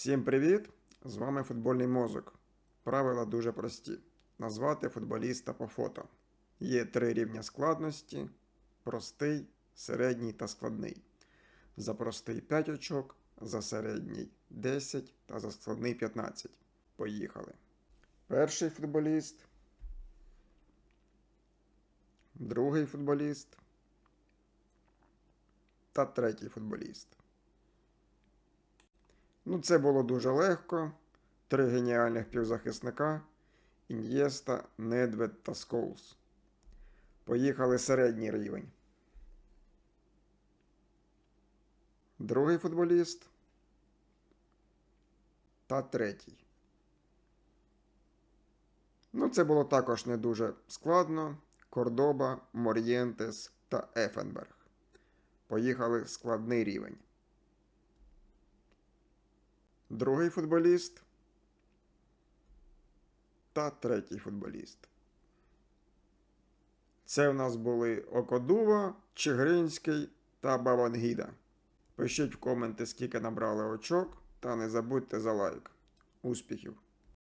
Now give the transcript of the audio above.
Всім привіт! З вами футбольний мозок. Правила дуже прості. Назвати футболіста по фото. Є три рівня складності: простий, середній та складний. За простий 5 очок, за середній 10 та за складний 15. Поїхали. Перший футболіст. Другий футболіст. Та третій футболіст. Ну, це було дуже легко. Три геніальних півзахисника: Ін'єста, Недвед та Скоус. Поїхали середній рівень. Другий футболіст. Та третій. Ну, це було також не дуже складно. Кордоба, Мор'єнтес та Ефенберг. Поїхали складний рівень. Другий футболіст та третій футболіст. Це в нас були Окодува, Чигиринський та Бавангіда. Пишіть в коменти, скільки набрали очок, та не забудьте за лайк. Успіхів!